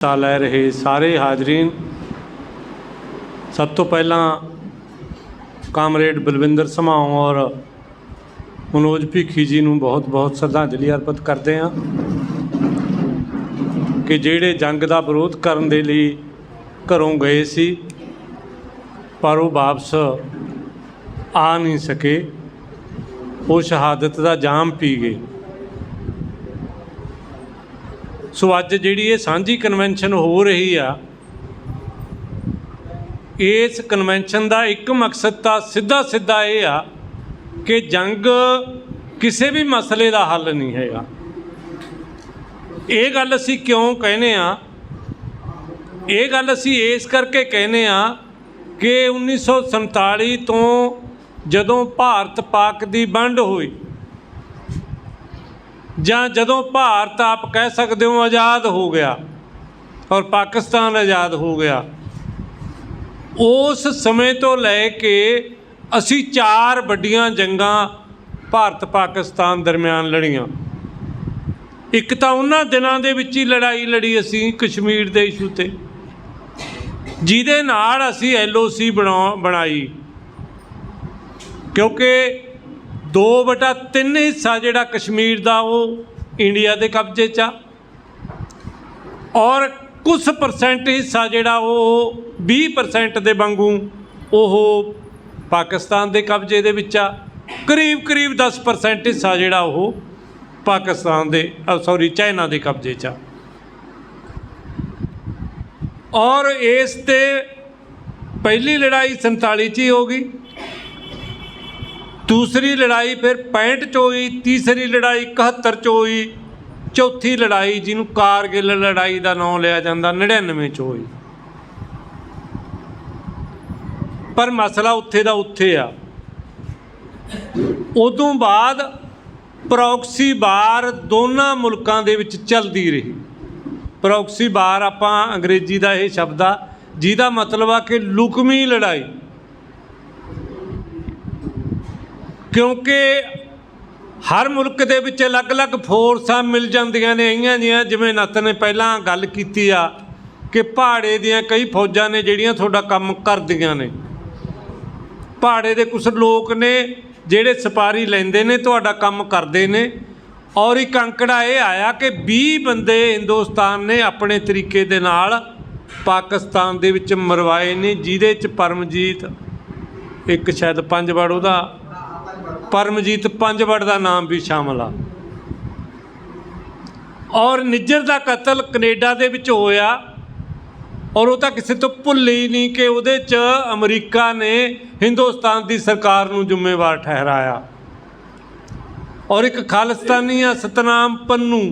ਹਿੱਸਾ ਲੈ ਰਹੇ ਸਾਰੇ ਹਾਜ਼ਰੀਨ। ਸਭ ਤੋਂ ਪਹਿਲਾਂ ਕਾਮਰੇਡ ਬਲਵਿੰਦਰ ਸਮਾਉ ਔਰ ਮਨੋਜ ਭੀਖੀ ਜੀ ਨੂੰ ਬਹੁਤ-ਬਹੁਤ ਸ਼ਰਧਾਂਜਲੀ ਅਰਪਿਤ ਕਰਦੇ ਹਾਂ ਕਿ ਜਿਹੜੇ ਜੰਗ ਦਾ ਵਿਰੋਧ ਕਰਨ ਦੇ ਲਈ ਘਰੋਂ ਗਏ ਸੀ, ਪਰ ਉਹ ਵਾਪਸ ਆ ਨਹੀਂ ਸਕੇ। ਉਹ ਸ਼ਹਾਦਤ ਦਾ ਜਾਮ ਪੀ ਗਏ। ਸੋ ਅੱਜ ਜਿਹੜੀ ਇਹ ਸਾਂਝੀ ਕਨਵੈਨਸ਼ਨ ਹੋ ਰਹੀ ਆ, ਇਸ ਕਨਵੈਨਸ਼ਨ ਦਾ ਇੱਕ ਮਕਸਦ ਤਾਂ ਸਿੱਧਾ ਸਿੱਧਾ ਇਹ ਆ ਕਿ ਜੰਗ ਕਿਸੇ ਵੀ ਮਸਲੇ ਦਾ ਹੱਲ ਨਹੀਂ ਹੈਗਾ। ਇਹ ਗੱਲ ਅਸੀਂ ਕਿਉਂ ਕਹਿੰਦੇ ਆ? ਇਹ ਗੱਲ ਅਸੀਂ ਇਸ ਕਰਕੇ ਕਹਿੰਦੇ ਆ ਕਿ 1947 ਤੋਂ ਜਦੋਂ ਭਾਰਤ ਪਾਕ ਦੀ ਵੰਡ ਹੋਈ ਜਾਂ ਜਦੋਂ ਭਾਰਤ ਆਪ ਕਹਿ ਸਕਦੇ ਹੋ ਆਜ਼ਾਦ ਹੋ ਗਿਆ ਔਰ ਪਾਕਿਸਤਾਨ ਆਜ਼ਾਦ ਹੋ ਗਿਆ, ਉਸ ਸਮੇਂ ਤੋਂ ਲੈ ਕੇ ਅਸੀਂ ਚਾਰ ਵੱਡੀਆਂ ਜੰਗਾਂ ਭਾਰਤ ਪਾਕਿਸਤਾਨ ਦਰਮਿਆਨ ਲੜੀਆਂ। ਇੱਕ ਤਾਂ ਉਹਨਾਂ ਦਿਨਾਂ ਦੇ ਵਿੱਚ ਹੀ ਲੜਾਈ ਲੜੀ ਅਸੀਂ ਕਸ਼ਮੀਰ ਦੇ ਇਸ਼ੂ ਤੇ, ਜਿਹਦੇ ਨਾਲ ਅਸੀਂ ਐਲਓਸੀ ਬਣਾ ਬਣਾਈ। ਕਿਉਂਕਿ 2/3 ਹਿੱਸਾ ਜਿਹੜਾ ਕਸ਼ਮੀਰ ਦਾ ਉਹ ਇੰਡੀਆ ਦੇ ਕਬਜ਼ੇ 'ਚ ਆ। ਔਰ ਕੁਝ ਪਰਸੈਂਟ ਹਿੱਸਾ ਜਿਹੜਾ ਉਹ 20% ਦੇ ਵਾਂਗੂ ਉਹ ਪਾਕਿਸਤਾਨ ਦੇ ਕਬਜ਼ੇ ਦੇ ਵਿੱਚ ਆ। ਕਰੀਬ ਕਰੀਬ 10% ਹਿੱਸਾ ਜਿਹੜਾ ਉਹ ਪਾਕਿਸਤਾਨ ਦੇ ਸੌਰੀ ਚਾਈਨਾ ਦੇ ਕਬਜ਼ੇ 'ਚ ਆ। ਔਰ ਇਸ ਤੇ ਪਹਿਲੀ ਲੜਾਈ 47 'ਚ ਹੀ ਹੋ ਗਈ। ਦੂਸਰੀ ਲੜਾਈ ਫਿਰ 65 ਚ ਹੋਈ ਤੀਸਰੀ ਲੜਾਈ 71 ਚ ਹੋਈ ਚੌਥੀ ਲੜਾਈ ਜਿਹਨੂੰ ਕਾਰਗਿਲ ਲੜਾਈ ਦਾ ਨਾਮ ਲਿਆ ਜਾਂਦਾ 99 ਚ ਹੋਈ ਪਰ ਮਸਲਾ ਉੱਥੇ ਦਾ ਉੱਥੇ ਆ। ਉਦੋਂ ਬਾਅਦ ਪ੍ਰੌਕਸੀ ਵਾਰ ਦੋਨਾਂ ਮੁਲਕਾਂ ਦੇ ਵਿੱਚ ਚੱਲਦੀ ਰਹੀ। ਪ੍ਰੌਕਸੀ ਵਾਰ ਆਪਾਂ ਅੰਗਰੇਜ਼ੀ ਦਾ ਇਹ ਸ਼ਬਦ ਆ, ਜਿਹਦਾ ਮਤਲਬ ਆ ਕਿ ਲੁਕਮੀ ਲੜਾਈ। ਕਿਉਂਕਿ ਹਰ ਮੁਲਕ ਦੇ ਵਿੱਚ ਅਲੱਗ-ਅਲੱਗ ਫੋਰਸਾਂ ਮਿਲ ਜਾਂਦੀਆਂ ਨੇ ਇਹੀਆਂ ਜੀਆਂ, ਜਿਵੇਂ ਨੱਤ ਨੇ ਪਹਿਲਾਂ ਗੱਲ ਕੀਤੀ ਆ ਕਿ ਪਹਾੜੇ ਦੀਆਂ ਕਈ ਫੌਜਾਂ ਨੇ ਜਿਹੜੀਆਂ ਤੁਹਾਡਾ ਕੰਮ ਕਰਦੀਆਂ ਨੇ। ਪਹਾੜੇ ਦੇ ਕੁਝ ਲੋਕ ਨੇ ਜਿਹੜੇ ਸਪਾਰੀ ਲੈਂਦੇ ਨੇ, ਤੁਹਾਡਾ ਕੰਮ ਕਰਦੇ ਨੇ। ਔਰ ਇੱਕ ਅੰਕੜਾ ਇਹ ਆਇਆ ਕਿ 20 ਬੰਦੇ ਹਿੰਦੁਸਤਾਨ ਨੇ ਆਪਣੇ ਤਰੀਕੇ ਦੇ ਨਾਲ ਪਾਕਿਸਤਾਨ ਦੇ ਵਿੱਚ ਮਰਵਾਏ ਨੇ, ਜਿਹਦੇ ਚ ਪਰਮਜੀਤ, ਇੱਕ ਸ਼ਾਇਦ ਪੰਜ ਵਾਰ ਉਹਦਾ ਪਰਮਜੀਤ ਪੰਜਵੜ ਦਾ ਨਾਮ ਵੀ ਸ਼ਾਮਲ ਆ। ਔਰ ਨਿੱਜਰ ਦਾ ਕਤਲ ਕੈਨੇਡਾ ਦੇ ਵਿੱਚ ਹੋਇਆ। ਔਰ ਉਹ ਤਾਂ ਕਿਸੇ ਤੋਂ ਭੁੱਲ ਹੀ ਨਹੀਂ ਕਿ ਉਹਦੇ 'ਚ ਅਮਰੀਕਾ ਨੇ ਹਿੰਦੁਸਤਾਨ ਦੀ ਸਰਕਾਰ ਨੂੰ ਜ਼ਿੰਮੇਵਾਰ ਠਹਿਰਾਇਆ। ਔਰ ਇੱਕ ਖਾਲਿਸਤਾਨੀ ਆ ਸਤਨਾਮ ਪੰਨੂ।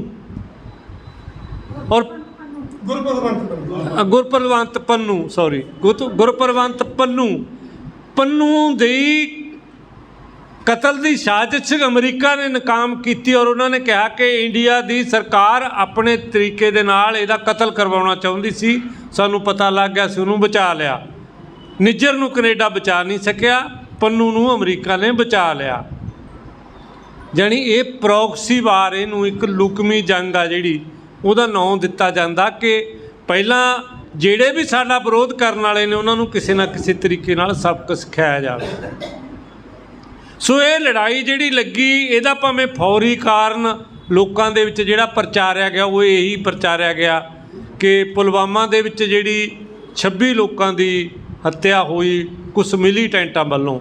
ਔਰ ਗੁਰਪ੍ਰਵੰਤ ਪੰਨੂ। ਸੌਰੀ ਗੁਰਪ੍ਰਵੰਤ ਪੰਨੂ। ਪੰਨੂ ਦੀ ਕਤਲ ਦੀ ਸਾਜ਼ਿਸ਼ ਅਮਰੀਕਾ ਨੇ ਨਾਕਾਮ ਕੀਤੀ ਔਰ ਉਹਨਾਂ ਨੇ ਕਿਹਾ ਕਿ ਇੰਡੀਆ ਦੀ ਸਰਕਾਰ ਆਪਣੇ ਤਰੀਕੇ ਦੇ ਨਾਲ ਇਹਦਾ ਕਤਲ ਕਰਵਾਉਣਾ ਚਾਹੁੰਦੀ ਸੀ। ਸਾਨੂੰ ਪਤਾ ਲੱਗ ਗਿਆ ਸੀ ਉਹਨੂੰ ਬਚਾ ਲਿਆ। ਨਿੱਜਰ ਨੂੰ ਕੈਨੇਡਾ ਬਚਾ ਨਹੀਂ ਸਕਿਆ, ਪੰਨੂ ਨੂੰ ਅਮਰੀਕਾ ਨੇ ਬਚਾ ਲਿਆ। ਜਾਣੀ ਇਹ ਪ੍ਰੌਕਸੀ ਵਾਰ ਇਹਨੂੰ ਇੱਕ ਲੁਕਮੀ ਜੰਗ ਆ ਜਿਹੜੀ, ਉਹਦਾ ਨਾਂ ਦਿੱਤਾ ਜਾਂਦਾ ਕਿ ਪਹਿਲਾਂ ਜਿਹੜੇ ਵੀ ਸਾਡਾ ਵਿਰੋਧ ਕਰਨ ਵਾਲੇ ਨੇ, ਉਹਨਾਂ ਨੂੰ ਕਿਸੇ ਨਾ ਕਿਸੇ ਤਰੀਕੇ ਨਾਲ ਸਬਕ ਸਿਖਾਇਆ ਜਾਵੇ। ਸੋ ਇਹ ਲੜਾਈ ਜਿਹੜੀ ਲੱਗੀ, ਇਹਦਾ ਭਾਵੇਂ ਫੌਰੀ ਕਾਰਨ ਲੋਕਾਂ ਦੇ ਵਿੱਚ ਜਿਹੜਾ ਪ੍ਰਚਾਰਿਆ ਗਿਆ, ਉਹ ਇਹੀ ਪ੍ਰਚਾਰਿਆ ਗਿਆ ਕਿ ਪੁਲਵਾਮਾ ਦੇ ਵਿੱਚ ਜਿਹੜੀ 26 ਲੋਕਾਂ ਦੀ ਹੱਤਿਆ ਹੋਈ ਕੁਝ ਮਿਲੀਟੈਂਟਾਂ ਵੱਲੋਂ।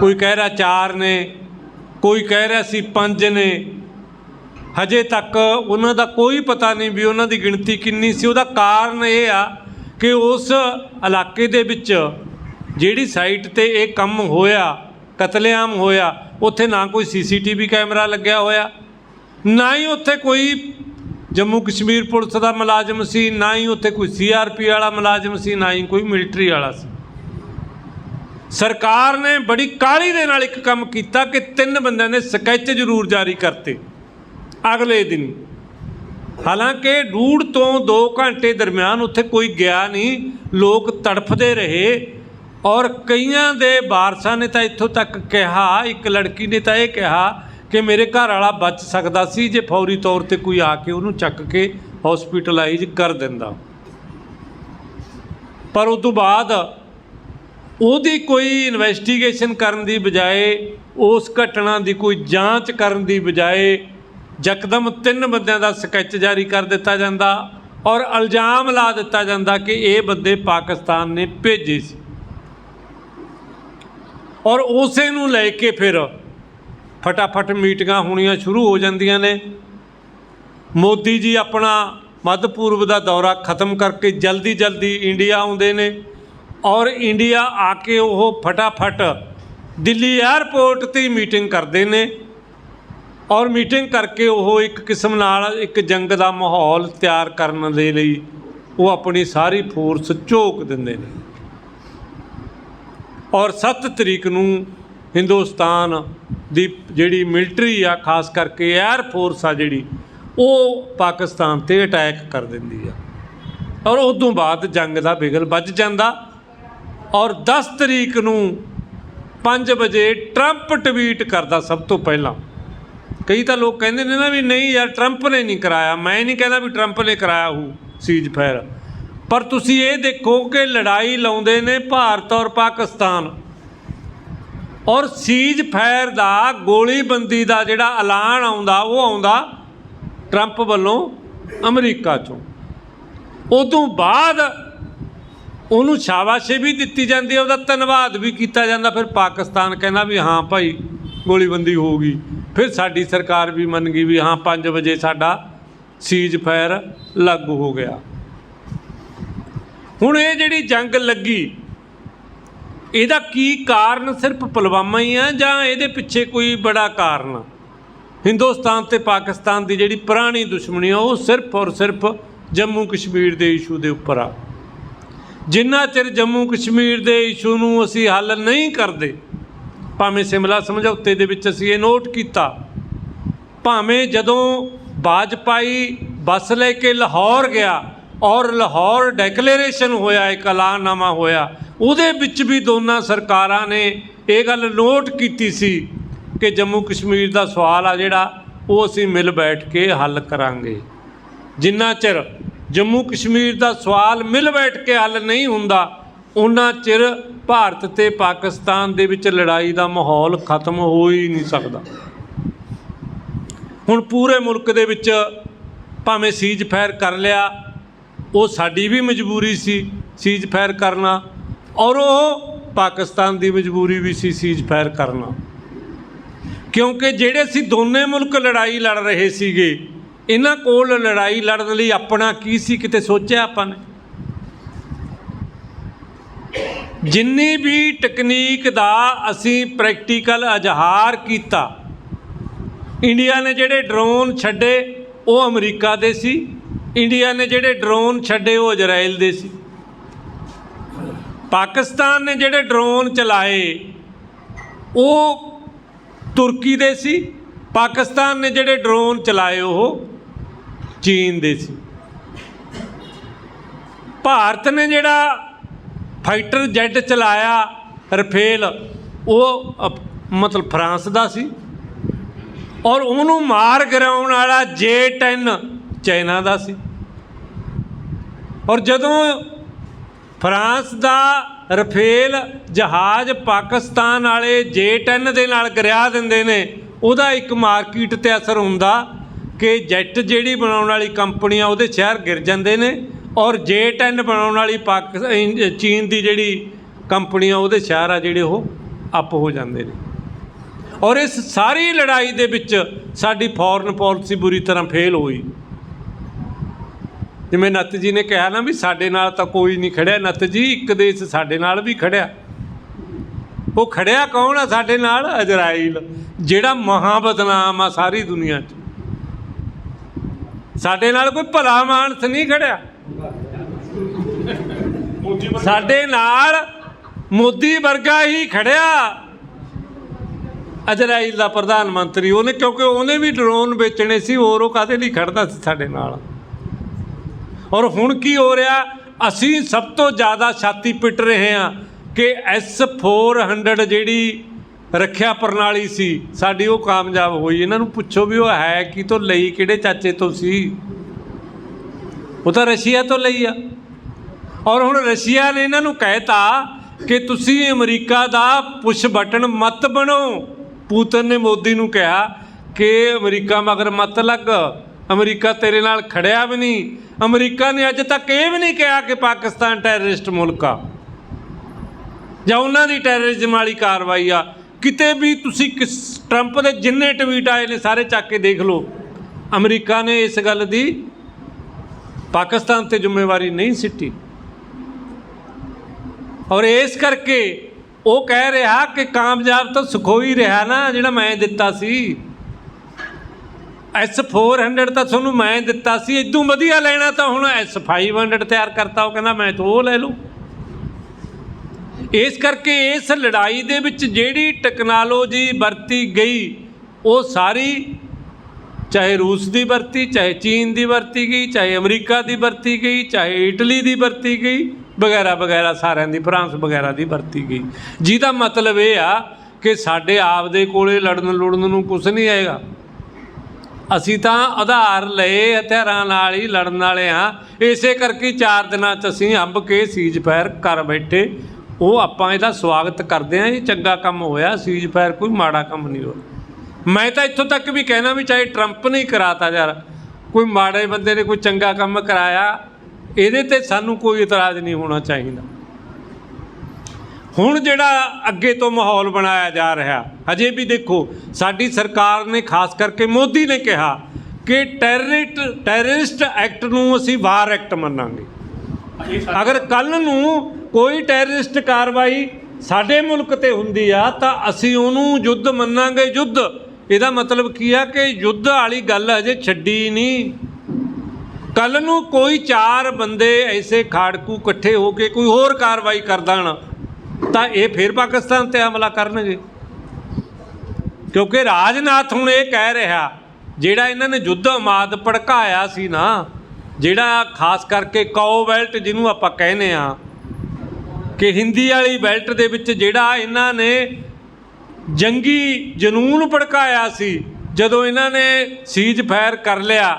ਕੋਈ ਕਹਿ ਰਿਹਾ ਚਾਰ ਨੇ, ਕੋਈ ਕਹਿ ਰਿਹਾ ਸੀ ਪੰਜ ਨੇ। ਹਜੇ ਤੱਕ ਉਹਨਾਂ ਦਾ ਕੋਈ ਪਤਾ ਨਹੀਂ ਵੀ ਉਹਨਾਂ ਦੀ ਗਿਣਤੀ ਕਿੰਨੀ ਸੀ। ਉਹਦਾ ਕਾਰਨ ਇਹ ਆ ਕਿ ਉਸ ਇਲਾਕੇ ਦੇ ਵਿੱਚ ਜਿਹੜੀ ਸਾਈਟ ਤੇ ਇਹ ਕੰਮ ਹੋਇਆ ਕਤਲੇਆਮ ਹੋਇਆ, ਉੱਥੇ ਨਾ ਕੋਈ ਸੀਸੀਟੀਵੀ ਕੈਮਰਾ ਲੱਗਿਆ ਹੋਇਆ, ਨਾ ਹੀ ਉੱਥੇ ਕੋਈ ਜੰਮੂ ਕਸ਼ਮੀਰ ਪੁਲਿਸ ਦਾ ਮੁਲਾਜ਼ਮ ਸੀ, ਨਾ ਹੀ ਉੱਥੇ ਕੋਈ ਸੀਆਰਪੀ ਵਾਲਾ ਮੁਲਾਜ਼ਮ ਸੀ, ਨਾ ਹੀ ਕੋਈ ਮਿਲਟਰੀ ਵਾਲਾ ਸੀ। ਸਰਕਾਰ ਨੇ ਬੜੀ ਕਾਹਲੀ ਦੇ ਨਾਲ ਇੱਕ ਕੰਮ ਕੀਤਾ ਕਿ ਤਿੰਨ ਬੰਦਿਆਂ ਨੇ ਸਕੈਚ ਜ਼ਰੂਰ ਜਾਰੀ ਕਰਤੇ ਅਗਲੇ ਦਿਨ। ਹਾਲਾਂਕਿ ਡੂੜ ਤੋਂ 2 ਘੰਟੇ ਦਰਮਿਆਨ ਉੱਥੇ ਕੋਈ ਗਿਆ ਨਹੀਂ, ਲੋਕ ਤੜਫਦੇ ਰਹੇ ਔਰ ਕਈਆਂ ਦੇ ਵਾਰਸਾਂ ਨੇ ਤਾਂ ਇੱਥੋਂ ਤੱਕ ਕਿਹਾ, ਇੱਕ ਲੜਕੀ ਨੇ ਤਾਂ ਇਹ ਕਿਹਾ ਕਿ ਮੇਰੇ ਘਰ ਵਾਲਾ ਬਚ ਸਕਦਾ ਸੀ ਜੇ ਫੌਰੀ ਤੌਰ ਤੇ ਕੋਈ ਆ ਕੇ ਉਹਨੂੰ ਚੱਕ ਕੇ ਹਸਪੀਟਲਾਈਜ਼ ਕਰ ਦਿੰਦਾ। ਪਰ ਉਸ ਤੋਂ ਬਾਅਦ ਉਹਦੀ ਕੋਈ ਇਨਵੈਸਟੀਗੇਸ਼ਨ ਕਰਨ ਦੀ ਬਜਾਏ, ਉਸ ਘਟਨਾ ਦੀ ਕੋਈ ਜਾਂਚ ਕਰਨ ਦੀ ਬਜਾਏ ਯਕਦਮ ਤਿੰਨ ਬੰਦਿਆਂ ਦਾ ਸਕੈਚ ਜਾਰੀ ਕਰ ਦਿੱਤਾ ਜਾਂਦਾ ਔਰ ਇਲਜ਼ਾਮ ਲਾ ਦਿੱਤਾ ਜਾਂਦਾ ਕਿ ਇਹ ਬੰਦੇ ਪਾਕਿਸਤਾਨ ਨੇ ਭੇਜੇ ਸੀ। ਔਰ ਉਸੇ ਨੂੰ ਲੈ ਕੇ ਫਿਰ ਫਟਾਫਟ ਮੀਟਿੰਗਾਂ ਹੋਣੀਆਂ ਸ਼ੁਰੂ ਹੋ ਜਾਂਦੀਆਂ ਨੇ। ਮੋਦੀ ਜੀ ਆਪਣਾ ਮੱਧ ਪੂਰਬ ਦਾ ਦੌਰਾ ਖਤਮ ਕਰਕੇ ਜਲਦੀ ਜਲਦੀ ਇੰਡੀਆ ਆਉਂਦੇ ਨੇ ਔਰ ਇੰਡੀਆ ਆ ਕੇ ਉਹ ਫਟਾਫਟ ਦਿੱਲੀ 에ਅਰਪੋਰਟ ਤੇ ਮੀਟਿੰਗ ਕਰਦੇ ਨੇ। ਔਰ ਮੀਟਿੰਗ ਕਰਕੇ ਉਹ ਇੱਕ ਕਿਸਮ ਨਾਲ ਇੱਕ ਜੰਗ ਦਾ ਮਾਹੌਲ ਤਿਆਰ ਕਰਨ ਦੇ ਲਈ ਉਹ ਆਪਣੀ ਸਾਰੀ ਫੋਰਸ ਝੋਕ ਦਿੰਦੇ ਨੇ। ਔਰ 7 ਤਰੀਕ ਨੂੰ ਹਿੰਦੁਸਤਾਨ ਦੀ ਜਿਹੜੀ ਮਿਲਟਰੀ ਆ, ਖਾਸ ਕਰਕੇ 에ਅਰ ਫੋਰਸ ਆ ਜਿਹੜੀ, ਉਹ ਪਾਕਿਸਤਾਨ ਤੇ ਅਟੈਕ ਕਰ ਦਿੰਦੀ ਆ। ਔਰ ਉਸ ਤੋਂ ਬਾਅਦ ਜੰਗ ਦਾ ਬਿਗਲ ਵੱਜ ਜਾਂਦਾ ਔਰ 10 ਤਰੀਕ ਨੂੰ 5 ਵਜੇ ਟਰੰਪ ਟਵੀਟ ਕਰਦਾ ਸਭ ਤੋਂ ਪਹਿਲਾਂ। ਕਈ ਤਾਂ ਲੋਕ ਕਹਿੰਦੇ ਨੇ ਨਾ ਵੀ ਨਹੀਂ ਯਾਰ ਟਰੰਪ ਨੇ ਨਹੀਂ ਕਰਾਇਆ। ਮੈਂ ਨਹੀਂ ਕਹਿੰਦਾ ਵੀ ਟਰੰਪ ਨੇ ਕਰਾਇਆ ਹੋ ਸੀਜ ਫਾਇਰ ਪਰ ਤੁਸੀਂ ਇਹ ਦੇਖੋ ਕਿ ਲੜਾਈ ਲਾਉਂਦੇ ਨੇ ਭਾਰਤ ਔਰ ਪਾਕਿਸਤਾਨ। ਔਰ ਸੀਜ ਫਾਇਰ ਦਾ, ਗੋਲੀਬੰਦੀ ਦਾ ਜਿਹੜਾ ਐਲਾਨ ਆਉਂਦਾ, ਉਹ ਆਉਂਦਾ ਟਰੰਪ ਵੱਲੋਂ ਅਮਰੀਕਾ ਚੋਂ। ਉਦੋਂ ਬਾਅਦ ਉਹਨੂੰ ਸ਼ਾਬਾਸ਼ੀ ਵੀ ਦਿੱਤੀ ਜਾਂਦੀ ਹੈ ਉਹਦਾ ਧੰਨਵਾਦ ਵੀ ਕੀਤਾ ਜਾਂਦਾ। ਫਿਰ ਪਾਕਿਸਤਾਨ ਕਹਿੰਦਾ ਵੀ ਹਾਂ ਭਾਈ, ਗੋਲੀਬੰਦੀ ਹੋ ਗਈ। ਫਿਰ ਸਾਡੀ ਸਰਕਾਰ ਵੀ ਮੰਨ ਗਈ ਵੀ ਹਾਂ 5 ਵਜੇ ਸਾਡਾ ਸੀਜ ਫਾਇਰ ਲਾਗੂ ਹੋ ਗਿਆ। ਹੁਣ ਇਹ ਜਿਹੜੀ ਜੰਗ ਲੱਗੀ, ਇਹਦਾ ਕੀ ਕਾਰਨ ਸਿਰਫ ਪੁਲਵਾਮਾ ਹੀ ਆ ਜਾਂ ਇਹਦੇ ਪਿੱਛੇ ਕੋਈ ਬੜਾ ਕਾਰਨ? ਆ ਹਿੰਦੁਸਤਾਨ ਤੇ ਪਾਕਿਸਤਾਨ ਦੀ ਜਿਹੜੀ ਪੁਰਾਣੀ ਦੁਸ਼ਮਣੀ ਆ, ਉਹ ਸਿਰਫ ਔਰ ਸਿਰਫ ਜੰਮੂ ਕਸ਼ਮੀਰ ਦੇ ਇਸ਼ੂ ਦੇ ਉੱਪਰ ਆ। ਜਿੰਨਾ ਚਿਰ ਜੰਮੂ ਕਸ਼ਮੀਰ ਦੇ ਇਸ਼ੂ ਨੂੰ ਅਸੀਂ ਹੱਲ ਨਹੀਂ ਕਰਦੇ, ਭਾਵੇਂ ਸਿਮਲਾ ਸਮਝੌਤੇ ਦੇ ਵਿੱਚ ਅਸੀਂ ਇਹ ਨੋਟ ਕੀਤਾ, ਭਾਵੇਂ ਜਦੋਂ ਬਾਜਪਾਈ ਬੱਸ ਲੈ ਕੇ ਲਾਹੌਰ ਗਿਆ ਔਰ ਲਾਹੌਰ ਡੈਕਲੇਰੇਸ਼ਨ ਹੋਇਆ, ਇੱਕ ਐਲਾਨਨਾਮਾ ਹੋਇਆ। ਉਹਦੇ ਵਿੱਚ ਵੀ ਦੋਨਾਂ ਸਰਕਾਰਾਂ ਨੇ ਇਹ ਗੱਲ ਨੋਟ ਕੀਤੀ ਸੀ ਕਿ ਜੰਮੂ ਕਸ਼ਮੀਰ ਦਾ ਸਵਾਲ ਆ ਜਿਹੜਾ, ਉਹ ਅਸੀਂ ਮਿਲ ਬੈਠ ਕੇ ਹੱਲ ਕਰਾਂਗੇ। ਜਿੰਨਾ ਚਿਰ ਜੰਮੂ ਕਸ਼ਮੀਰ ਦਾ ਸਵਾਲ ਮਿਲ ਬੈਠ ਕੇ ਹੱਲ ਨਹੀਂ ਹੁੰਦਾ ਉਹਨਾਂ ਚਿਰ ਭਾਰਤ ਤੇ ਪਾਕਿਸਤਾਨ ਦੇ ਵਿੱਚ ਲੜਾਈ ਦਾ ਮਾਹੌਲ ਖਤਮ ਹੋ ਹੀ ਨਹੀਂ ਸਕਦਾ। ਹੁਣ ਪੂਰੇ ਮੁਲਕ ਦੇ ਵਿੱਚ ਭਾਵੇਂ ਸੀਜ਼ ਫਾਇਰ ਕਰ ਲਿਆ ਉਹ ਸਾਡੀ ਵੀ ਮਜਬੂਰੀ ਸੀ ਸੀਜ਼ ਫਾਇਰ ਕਰਨਾ ਔਰ ਉਹ ਪਾਕਿਸਤਾਨ ਦੀ ਮਜਬੂਰੀ ਵੀ ਸੀ ਸੀਜ਼ ਫਾਇਰ ਕਰਨਾ। ਕਿਉਂਕਿ ਜਿਹੜੇ ਅਸੀਂ ਦੋਨੇ ਮੁਲਕ ਲੜਾਈ ਲੜ ਰਹੇ ਸੀਗੇ, ਇਹਨਾਂ ਕੋਲ ਲੜਾਈ ਲੜਨ ਲਈ ਆਪਣਾ ਕੀ ਸੀ ਕਿਤੇ ਸੋਚਿਆ ਆਪਾਂ ਨੇ? ਜਿੰਨੀ ਵੀ ਟੈਕਨੀਕ ਦਾ ਅਸੀਂ ਪ੍ਰੈਕਟੀਕਲ ਅਜ਼ਹਾਰ ਕੀਤਾ ਇੰਡੀਆ ਨੇ ਜਿਹੜੇ ਡਰੋਨ ਛੱਡੇ, ਉਹ ਅਮਰੀਕਾ ਦੇ ਸੀ ਇੰਡੀਆ ਨੇ ਜਿਹੜੇ ਡਰੋਨ ਛੱਡੇ ਉਹ ਇਜ਼ਰਾਈਲ ਦੇ ਸੀ। ਪਾਕਿਸਤਾਨ ਨੇ ਜਿਹੜੇ ਡਰੋਨ ਚਲਾਏ, ਉਹ ਤੁਰਕੀ ਦੇ ਸੀ। ਪਾਕਿਸਤਾਨ ਨੇ ਜਿਹੜੇ ਡਰੋਨ ਚਲਾਏ, ਉਹ ਚੀਨ ਦੇ ਸੀ। ਭਾਰਤ ਨੇ ਜਿਹੜਾ ਫਾਈਟਰ ਜੈਟ ਚਲਾਇਆ, ਰਫੇਲ, ਉਹ ਮਤਲਬ ਫਰਾਂਸ ਦਾ ਸੀ। ਔਰ ਉਹਨੂੰ ਮਾਰ ਗਿਰਾਉਣ ਵਾਲਾ ਜੇ10 ਚਾਈਨਾ ਦਾ ਸੀ। ਔਰ ਜਦੋਂ ਫਰਾਂਸ ਦਾ ਰਫੇਲ ਜਹਾਜ਼ ਪਾਕਿਸਤਾਨ ਵਾਲੇ ਜੇ10 ਦੇ ਨਾਲ ਗਰਿਆ ਦਿੰਦੇ ਨੇ, ਉਹਦਾ ਇੱਕ ਮਾਰਕੀਟ ਤੇ ਅਸਰ ਹੁੰਦਾ ਕਿ ਜੈਟ ਜਿਹੜੀ ਬਣਾਉਣ ਵਾਲੀ ਕੰਪਨੀ ਆ ਉਹਦੇ ਸ਼ਹਿਰ ਗਿਰ ਜਾਂਦੇ ਨੇ ਔਰ ਜੇ10 ਬਣਾਉਣ ਵਾਲੀ ਪਾਕਿਸਤਾਨ ਚੀਨ ਦੀ ਜਿਹੜੀ ਕੰਪਨੀ ਆ ਉਹਦੇ ਸ਼ਹਿਰ ਆ ਜਿਹੜੇ ਉਹ ਅਪ ਹੋ ਜਾਂਦੇ ਨੇ। ਔਰ ਇਸ ਸਾਰੀ ਲੜਾਈ ਦੇ ਵਿੱਚ ਸਾਡੀ ਫੋਰਨ ਪਾਲਿਸੀ ਬੁਰੀ ਤਰ੍ਹਾਂ ਫੇਲ ਹੋਈ। ਜਿਵੇਂ ਨੱਤ ਜੀ ਨੇ ਕਿਹਾ ਨਾ ਵੀ ਸਾਡੇ ਨਾਲ ਤਾਂ ਕੋਈ ਨਹੀਂ ਖੜਿਆ ਨੱਤ ਜੀ ਇੱਕ ਦੇਸ਼ ਸਾਡੇ ਨਾਲ ਵੀ ਖੜਿਆ। ਉਹ ਖੜਿਆ ਕੌਣ ਆ ਸਾਡੇ ਨਾਲ? ਇਜ਼ਰਾਈਲ, ਜਿਹੜਾ ਮਹਾ ਬਦਨਾਮ ਆ ਸਾਰੀ ਦੁਨੀਆ 'ਚ। ਸਾਡੇ ਨਾਲ ਕੋਈ ਭਲਾ ਮਾਨਸ ਨਹੀਂ ਖੜਿਆ। ਸਾਡੇ ਨਾਲ ਮੋਦੀ ਵਰਗਾ ਹੀ ਖੜਿਆ। ਅਜਰਾਈਲ ਦਾ ਪ੍ਰਧਾਨ ਮੰਤਰੀ, ਉਹਨੇ ਕਿਉਂਕਿ ਉਹਨੇ ਵੀ ਡਰੋਨ ਵੇਚਣੇ ਸੀ, ਹੋਰ ਉਹ ਕਾਹਦੇ ਲਈ ਖੜਦਾ ਸੀ ਸਾਡੇ ਨਾਲ? ਔਰ ਹੁਣ ਕੀ ਹੋ ਰਿਹਾ? ਅਸੀਂ ਸਭ ਤੋਂ ਜ਼ਿਆਦਾ ਛਾਤੀ ਪਿੱਟ ਰਹੇ ਹਾਂ ਕਿ S400 ਜਿਹੜੀ ਰੱਖਿਆ ਪ੍ਰਣਾਲੀ ਸੀ, ਸਾਡੀ ਉਹ ਕਾਮਯਾਬ ਹੋਈ। ਇਹਨਾਂ ਨੂੰ ਪੁੱਛੋ ਵੀ ਉਹ ਹੈ ਕੀ ਤੋਂ ਲਈ, ਕਿਹੜੇ ਚਾਚੇ ਤੋਂ ਸੀ? ਉਹ ਤਾਂ ਰਸ਼ੀਆ ਤੋਂ ਲਈ ਆ। ਔਰ ਹੁਣ ਰਸ਼ੀਆ ਨੇ ਇਹਨਾਂ ਨੂੰ ਕਹਿਤਾ ਕਿ ਤੁਸੀਂ ਅਮਰੀਕਾ ਦਾ ਪੁਸ਼ ਬਟਨ ਮਤ ਬਣੋ। ਪੂਤਨ ਨੇ ਮੋਦੀ ਨੂੰ ਕਿਹਾ ਕਿ ਅਮਰੀਕਾ ਮਗਰ ਮਤ ਲੱਗ। ਅਮਰੀਕਾ ਤੇਰੇ ਨਾਲ ਖੜਿਆ ਵੀ ਨਹੀਂ। ਅਮਰੀਕਾ ਨੇ ਅੱਜ ਤੱਕ ਇਹ ਵੀ ਨਹੀਂ ਕਿਹਾ ਕਿ ਪਾਕਿਸਤਾਨ ਟੈਰਰਿਸਟ ਮੁਲਕ ਆ। ਜਾਂ ਉਹਨਾਂ ਦੀ ਟੈਰਰਿਜ਼ਮ ਵਾਲੀ ਕਾਰਵਾਈ ਆ। ਕਿਤੇ ਵੀ ਤੁਸੀਂ ਕਿਸ ਟਰੰਪ ਦੇ ਜਿੰਨੇ ਟਵੀਟ ਆਏ ਨੇ, ਸਾਰੇ ਚੱਕ ਕੇ ਦੇਖ ਲਓ। ਅਮਰੀਕਾ ਨੇ ਇਸ ਗੱਲ ਦੀ ਪਾਕਿਸਤਾਨ ਤੇ ਜ਼ਿੰਮੇਵਾਰੀ ਨਹੀਂ ਸਿੱਟੀ। ਔਰ ਇਸ ਕਰਕੇ ਉਹ ਕਹਿ ਰਿਹਾ ਕਿ ਕਾਮਯਾਬ ਤਾਂ ਸੁਖੋਈ ਰਿਹਾ ਨਾ, ਜਿਹੜਾ ਮੈਂ ਦਿੱਤਾ ਸੀ। S400 ਤਾਂ ਤੁਹਾਨੂੰ ਮੈਂ ਦਿੱਤਾ ਸੀ ਇਦੋਂ ਵਧੀਆ ਲੈਣਾ ਤਾਂ ਹੁਣ S500 ਤਿਆਰ ਕਰਤਾ, ਉਹ ਕਹਿੰਦਾ ਮੈਂ ਤਾਂ ਉਹ ਲੈ ਲੂੰ ਇਸ ਕਰਕੇ ਇਸ ਲੜਾਈ ਦੇ ਵਿੱਚ ਜਿਹੜੀ ਟੈਕਨੋਲੋਜੀ ਵਰਤੀ ਗਈ, ਉਹ ਸਾਰੀ ਚਾਹੇ ਰੂਸ ਦੀ ਵਰਤੀ, ਚਾਹੇ ਚੀਨ ਦੀ ਵਰਤੀ ਗਈ, ਚਾਹੇ ਅਮਰੀਕਾ ਦੀ ਵਰਤੀ ਗਈ, ਚਾਹੇ ਇਟਲੀ ਦੀ ਵਰਤੀ ਗਈ, ਵਗੈਰਾ ਵਗੈਰਾ, ਸਾਰਿਆਂ ਦੀ, ਫਰਾਂਸ ਵਗੈਰਾ ਦੀ ਵਰਤੀ ਗਈ। ਜਿਹਦਾ ਮਤਲਬ ਇਹ ਆ ਕਿ ਸਾਡੇ ਆਪ ਦੇ ਕੋਲੇ ਲੜਨ ਲੁੜਨ ਨੂੰ ਕੁਝ ਨਹੀਂ ਆਏਗਾ। ਅਸੀਂ ਤਾਂ ਆਧਾਰ ਲਏ, ਹਥਿਆਰਾਂ ਨਾਲ ਹੀ ਲੜਨ ਵਾਲੇ ਆ ਇਸੇ ਕਰਕੇ ਚਾਰ ਦਿਨਾਂ 'ਚ ਅਸੀਂ ਅੰਬ ਕੇ ਸੀਜ ਫਾਇਰ ਕਰ ਬੈਠੇ। ਉਹ ਆਪਾਂ ਇਹਦਾ ਸਵਾਗਤ ਕਰਦੇ ਆ ਇਹ ਚੰਗਾ ਕੰਮ ਹੋਇਆ ਸੀਜ ਫਾਇਰ ਕੋਈ ਮਾੜਾ ਕੰਮ ਨਹੀਂ ਹੋਇਆ। ਮੈਂ ਤਾਂ ਇੱਥੋਂ ਤੱਕ ਵੀ ਕਹਿਣਾ ਵੀ ਚਾਹੇ ਟਰੰਪ ਨੇ ਹੀ ਕਰਾਤਾ ਯਾਰ, ਕੋਈ ਮਾੜੇ ਬੰਦੇ ਨੇ ਕੋਈ ਚੰਗਾ ਕੰਮ ਕਰਾਇਆ, ਇਹਦੇ ਤੇ ਸਾਨੂੰ ਕੋਈ ਇਤਰਾਜ਼ ਨਹੀਂ ਹੋਣਾ ਚਾਹੀਦਾ। ਹੁਣ ਜਿਹੜਾ ਅੱਗੇ ਤੋਂ ਮਾਹੌਲ ਬਣਾਇਆ ਜਾ ਰਿਹਾ, ਹਜੇ ਵੀ ਦੇਖੋ, ਸਾਡੀ ਸਰਕਾਰ ਨੇ ਖਾਸ ਕਰਕੇ ਮੋਦੀ ਨੇ ਕਿਹਾ ਕਿ ਟੈਰਰਿਸਟ ਟੈਰਰਿਸਟ ਐਕਟ ਨੂੰ ਅਸੀਂ ਵਾਰ ਐਕਟ ਮੰਨਾਂਗੇ। ਅਗਰ ਕੱਲ ਨੂੰ ਕੋਈ ਟੈਰਰਿਸਟ ਕਾਰਵਾਈ ਸਾਡੇ ਮੁਲਕ ਤੇ ਹੁੰਦੀ ਆ, ਤਾਂ ਅਸੀਂ ਉਹਨੂੰ ਯੁੱਧ ਮੰਨਾਂਗੇ ਯੁੱਧ। ਇਹਦਾ ਮਤਲਬ ਕੀ ਆ ਕਿ ਯੁੱਧ ਵਾਲੀ ਗੱਲ ਅਜੇ ਛੱਡੀ ਨਹੀਂ। ਕੱਲ ਨੂੰ ਕੋਈ ਚਾਰ ਬੰਦੇ ਐਸੇ ਖਾੜਕੂ ਇਕੱਠੇ ਹੋ ਕੇ ਕੋਈ ਹੋਰ ਕਾਰਵਾਈ ਕਰ ਦੇਣ। ਤਾਂ ਇਹ ਫਿਰ ਪਾਕਿਸਤਾਨ ਤੇ ਹਮਲਾ ਕਰਨਗੇ। ਕਿਉਂਕਿ ਰਾਜਨਾਥ ਹੁਣ ਇਹ ਕਹਿ ਰਿਹਾ, ਜਿਹੜਾ ਇਹਨਾਂ ਨੇ ਯੁੱਧ ਮਾਦ ਭੜਕਾਇਆ ਸੀ ਨਾ, ਜਿਹੜਾ ਖਾਸ ਕਰਕੇ ਕੌ ਬੈਲਟ ਜਿਹਨੂੰ ਆਪਾਂ ਕਹਿੰਦੇ ਆ ਕਿ ਹਿੰਦੀ ਵਾਲੀ ਬੈਲਟ ਦੇ ਵਿੱਚ ਜਿਹੜਾ ਇਹਨਾਂ ਨੇ ਜੰਗੀ ਜਨੂਨ ਭੜਕਾਇਆ ਸੀ, ਜਦੋਂ ਇਹਨਾਂ ਨੇ ਸੀਜ ਫਾਇਰ ਕਰ ਲਿਆ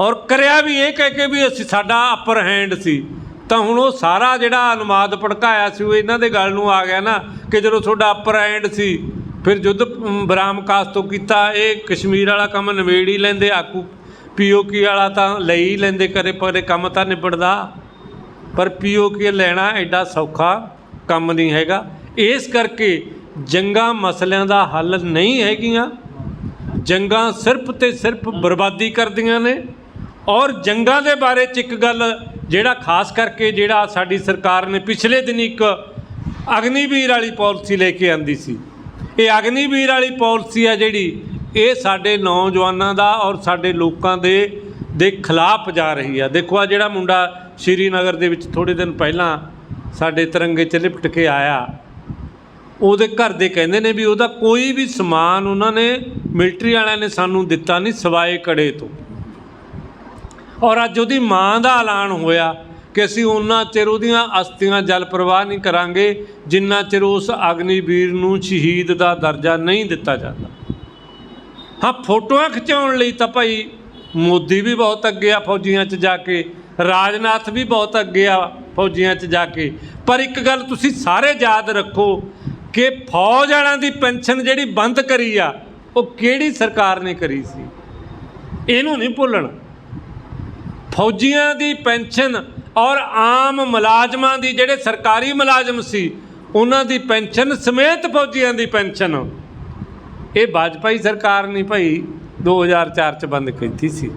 ਔਰ ਕਰਿਆ ਵੀ ਇਹ ਕਹਿ ਕੇ ਵੀ ਅਸੀਂ ਸਾਡਾ ਅਪਰ ਹੈਂਡ ਸੀ। ਤਾਂ ਹੁਣ ਉਹ ਸਾਰਾ ਜਿਹੜਾ ਅਨੁਮਾਦ ਭੜਕਾਇਆ ਸੀ, ਉਹ ਇਹਨਾਂ ਦੇ ਗੱਲ ਨੂੰ ਆ ਗਿਆ ਨਾ ਕਿ ਜਦੋਂ ਤੁਹਾਡਾ ਅਪਰ ਹੈਂਡ ਸੀ, ਫਿਰ ਯੁੱਧ ਬਰਾਮ ਕਾਸ ਤੋਂ ਕੀਤਾ, ਇਹ ਕਸ਼ਮੀਰ ਵਾਲਾ ਕੰਮ ਨਿਬੇੜ ਹੀ ਲੈਂਦੇ, ਆਕੂ ਪੀਓਕੀ ਵਾਲਾ ਤਾਂ ਲਈ ਹੀ ਲੈਂਦੇ ਕਰੇ ਪਰੇ ਕੰਮ ਤਾਂ ਨਿਬੜਦਾ। ਪਰ ਪੀਓਕੇ ਲੈਣਾ ਐਡਾ ਸੌਖਾ ਕੰਮ ਨਹੀਂ ਹੈਗਾ। ਇਸ ਕਰਕੇ ਜੰਗਾਂ ਮਸਲਿਆਂ ਦਾ ਹੱਲ ਨਹੀਂ ਹੈਗੀਆਂ। ਜੰਗਾਂ ਸਿਰਫ ਤੇ ਸਿਰਫ ਬਰਬਾਦੀ ਕਰਦੀਆਂ ਨੇ। ਔਰ ਜੰਗਾਂ ਦੇ ਬਾਰੇ ਚ ਇੱਕ ਗੱਲ ਜਿਹੜਾ ਖਾਸ ਕਰਕੇ ਜਿਹੜਾ ਸਾਡੀ ਸਰਕਾਰ ਨੇ ਪਿਛਲੇ ਦਿਨ ਇੱਕ ਅਗਨੀਵੀਰ ਵਾਲੀ ਪਾਲਿਸੀ ਲੈ ਕੇ ਆਂਦੀ ਸੀ। ਇਹ ਅਗਨੀਵੀਰ ਵਾਲੀ ਪਾਲਿਸੀ ਆ ਜਿਹੜੀ, ਇਹ ਸਾਡੇ ਨੌਜਵਾਨਾਂ ਦਾ ਔਰ ਸਾਡੇ ਲੋਕਾਂ ਦੇ ਦੇ ਖਿਲਾਫ ਜਾ ਰਹੀ ਆ। ਦੇਖੋ ਆ ਜਿਹੜਾ ਮੁੰਡਾ ਸ਼੍ਰੀਨਗਰ ਦੇ ਵਿੱਚ ਥੋੜੇ ਦਿਨ ਪਹਿਲਾਂ ਸਾਡੇ ਤਿਰੰਗੇ 'ਚ ਲਿਪਟ ਕੇ ਆਇਆ। ਉਹਦੇ ਘਰ ਦੇ ਕਹਿੰਦੇ ਨੇ ਵੀ ਉਹਦਾ ਕੋਈ ਵੀ ਸਮਾਨ ਉਹਨਾਂ ਨੇ, ਮਿਲਟਰੀ ਵਾਲਿਆਂ ਨੇ ਸਾਨੂੰ ਦਿੱਤਾ ਨਹੀਂ ਸਵਾਏ ਕੜੇ ਤੋਂ। ਔਰ ਅੱਜ ਉਹਦੀ ਮਾਂ ਦਾ ਐਲਾਨ ਹੋਇਆ ਕਿ ਅਸੀਂ ਉਹਨਾਂ ਚਿਰ ਉਹਦੀਆਂ ਅਸਥੀਆਂ ਜਲ ਪ੍ਰਵਾਹ ਨਹੀਂ ਕਰਾਂਗੇ, ਜਿੰਨਾ ਚਿਰ ਉਸ ਅਗਨੀਵੀਰ ਨੂੰ ਸ਼ਹੀਦ ਦਾ ਦਰਜਾ ਨਹੀਂ ਦਿੱਤਾ ਜਾਂਦਾ। ਹਾਂ, ਫੋਟੋਆਂ ਖਿਚਾਉਣ ਲਈ ਤਾਂ ਭਾਈ ਮੋਦੀ ਵੀ ਬਹੁਤ ਅੱਗੇ ਆ ਫੌਜੀਆਂ 'ਚ ਜਾ ਕੇ, ਰਾਜਨਾਥ ਵੀ ਬਹੁਤ ਅੱਗੇ ਆ ਫੌਜੀਆਂ 'ਚ ਜਾ ਕੇ। ਪਰ ਇੱਕ ਗੱਲ ਤੁਸੀਂ ਸਾਰੇ ਯਾਦ ਰੱਖੋ ਕਿ ਫੌਜ ਵਾਲਿਆਂ ਦੀ ਪੈਨਸ਼ਨ ਜਿਹੜੀ ਬੰਦ ਕਰੀ ਆ, ਉਹ ਕਿਹੜੀ ਸਰਕਾਰ ਨੇ ਕਰੀ ਸੀ? ਇਹਨੂੰ ਨਹੀਂ ਭੁੱਲਣਾ। ਫੌਜੀਆਂ ਦੀ ਪੈਨਸ਼ਨ ਔਰ ਆਮ ਮੁਲਾਜ਼ਮਾਂ ਦੀ, ਜਿਹੜੇ ਸਰਕਾਰੀ ਮੁਲਾਜ਼ਮ ਸੀ, ਉਹਨਾਂ ਦੀ ਪੈਨਸ਼ਨ ਸਮੇਤ ਫੌਜੀਆਂ ਦੀ ਪੈਨਸ਼ਨ। ਇਹ ਵਾਜਪਾਈ ਸਰਕਾਰ ਨੇ ਭਾਈ 2004 ਚ ਬੰਦ ਕੀਤੀ ਸੀ।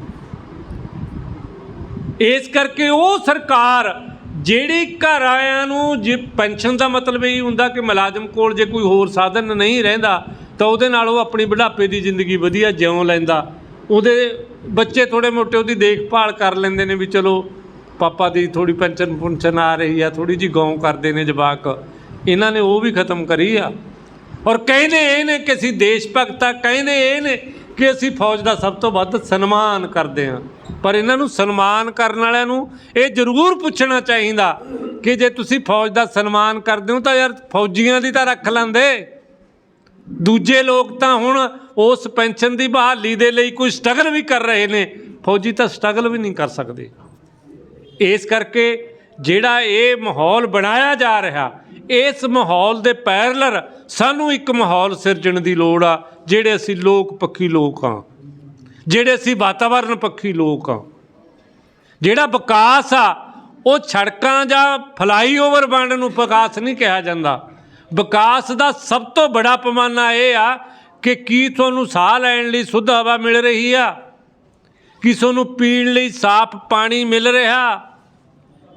ਇਸ ਕਰਕੇ ਉਹ ਸਰਕਾਰ ਜਿਹੜੀ ਘਰ ਆਇਆਂ ਨੂੰ ਜੇ ਪੈਨਸ਼ਨ ਦਾ ਮਤਲਬ ਇਹ ਹੁੰਦਾ ਕਿ ਮੁਲਾਜ਼ਮ ਕੋਲ ਜੇ ਕੋਈ ਹੋਰ ਸਾਧਨ ਨਹੀਂ ਰਹਿੰਦਾ, ਤਾਂ ਉਹਦੇ ਨਾਲ ਉਹ ਆਪਣੀ ਬੁਢਾਪੇ ਦੀ ਜ਼ਿੰਦਗੀ ਵਧੀਆ ਜਿਉਂ ਲੈਂਦਾ। ਉਹਦੇ ਬੱਚੇ ਥੋੜੇ ਮੋਟੇ ਉਹਦੀ ਦੇਖਭਾਲ ਕਰ ਲੈਂਦੇ ਨੇ ਵੀ ਚਲੋ ਪਾਪਾ ਦੀ ਥੋੜੀ ਪੈਨਸ਼ਨ ਪੁੰਸ਼ਨ ਆ ਰਹੀ ਆ ਥੋੜੀ ਜੀ ਗੌਂ ਕਰਦੇ ਨੇ ਜਵਾਕ। ਇਹਨਾਂ ਨੇ ਉਹ ਵੀ ਖਤਮ ਕਰੀ ਆ। ਔਰ ਕਹਿੰਦੇ ਇਹ ਨੇ ਕਿ ਅਸੀਂ ਦੇਸ਼ ਭਗਤ ਆ, ਕਹਿੰਦੇ ਇਹ ਨੇ ਕਿ ਅਸੀਂ ਫੌਜ ਦਾ ਸਭ ਤੋਂ ਵੱਧ ਸਨਮਾਨ ਕਰਦੇ ਹਾਂ। ਪਰ ਇਹਨਾਂ ਨੂੰ ਸਨਮਾਨ ਕਰਨ ਵਾਲਿਆਂ ਨੂੰ ਇਹ ਜ਼ਰੂਰ ਪੁੱਛਣਾ ਚਾਹੀਦਾ ਕਿ ਜੇ ਤੁਸੀਂ ਫੌਜ ਦਾ ਸਨਮਾਨ ਕਰਦੇ ਹੋ ਤਾਂ ਯਾਰ ਫੌਜੀਆਂ ਦੀ ਤਾਂ ਰੱਖ ਲੈਂਦੇ। ਦੂਜੇ ਲੋਕ ਤਾਂ ਹੁਣ ਉਸ ਪੈਨਸ਼ਨ ਦੀ ਬਹਾਲੀ ਦੇ ਲਈ ਕੋਈ ਸਟਰਗਲ ਵੀ ਕਰ ਰਹੇ ਨੇ, ਫੌਜੀ ਤਾਂ ਸਟਰਗਲ ਵੀ ਨਹੀਂ ਕਰ ਸਕਦੇ। ਇਸ ਕਰਕੇ ਜਿਹੜਾ ਇਹ ਮਾਹੌਲ ਬਣਾਇਆ ਜਾ ਰਿਹਾ, ਇਸ ਮਾਹੌਲ ਦੇ ਪੈਰਲਰ ਸਾਨੂੰ ਇੱਕ ਮਾਹੌਲ ਸਿਰਜਣ ਦੀ ਲੋੜ ਆ, ਜਿਹੜੇ ਅਸੀਂ ਲੋਕ ਪੱਖੀ ਲੋਕ ਹਾਂ। ਜਿਹੜੇ ਅਸੀਂ ਵਾਤਾਵਰਣ ਪੱਖੀ ਲੋਕ ਹਾਂ। ਜਿਹੜਾ ਵਿਕਾਸ ਆ, ਉਹ ਸੜਕਾਂ ਜਾਂ ਫਲਾਈਓਵਰ ਬਣਨ ਨੂੰ ਵਿਕਾਸ ਨਹੀਂ ਕਿਹਾ ਜਾਂਦਾ। ਵਿਕਾਸ ਦਾ ਸਭ ਤੋਂ ਬੜਾ ਪੈਮਾਨਾ ਇਹ ਆ ਕਿ ਕੀ ਤੁਹਾਨੂੰ ਸਾਹ ਲੈਣ ਲਈ ਸ਼ੁੱਧ ਹਵਾ ਮਿਲ ਰਹੀ ਆ? ਕੀ ਤੁਹਾਨੂੰ ਪੀਣ ਲਈ ਸਾਫ਼ ਪਾਣੀ ਮਿਲ ਰਿਹਾ?